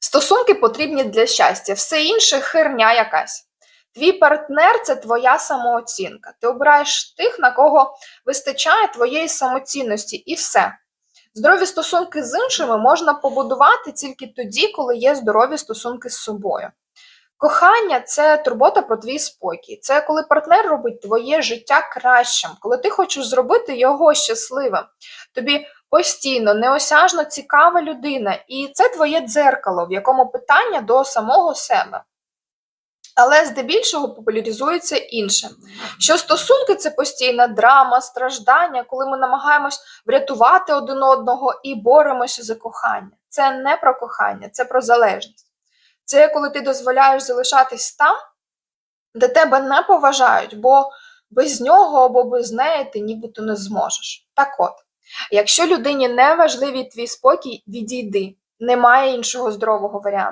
Стосунки потрібні для щастя, все інше херня якась. Твій партнер це твоя самооцінка. Ти обираєш тих, на кого вистачає твоєї самоцінності, і все. Здорові стосунки з іншими можна побудувати тільки тоді, коли є здорові стосунки з собою. Кохання це турбота про твій спокій. Це коли партнер робить твоє життя кращим, коли ти хочеш зробити його щасливим. Тобі постійно, неосяжно цікава людина, і це твоє дзеркало, в якому питання до самого себе. Але здебільшого популяризується інше. Що стосунки це постійна драма, страждання, коли ми намагаємось врятувати один одного і боремося за кохання. Це не про кохання, це про залежність. Це коли ти дозволяєш залишатись там, де тебе не поважають, бо без нього або без неї ти нібито не зможеш. Так от, якщо людині не важливий твій спокій, відійди. Немає іншого здорового варіанту.